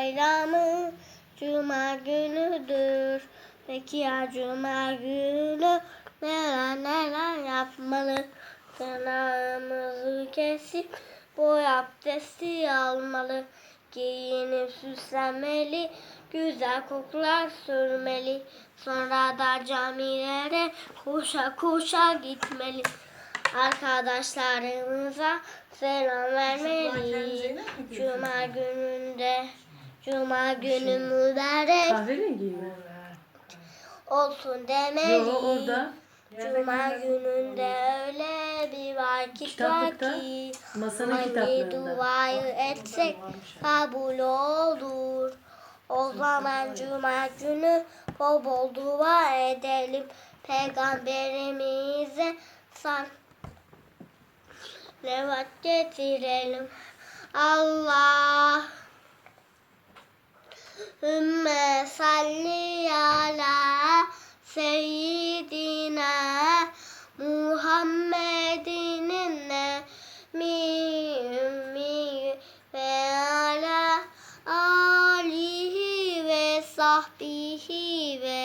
bayramı Cuma günüdür. Peki ya Cuma günü neler neler yapmalı? Tırnağımızı kesip boy abdesti almalı. Giyinip süslenmeli, güzel kokular sürmeli. Sonra da camilere koşa koşa gitmeli. Arkadaşlarımıza selam vermeli. Cuma gününde, Cuma günü mübarek Kahverengi mi? olsun demeli. Yo orada. Cuma gününde öyle bir vakit var ki Masanın Hangi duayı etsek kabul olur. O zaman cuma günü bol bol dua edelim. Peygamberimize san levat getirelim. Allah salli ala seyyidina Muhammedin mi ümmi ve ala alihi ve sahbihi ve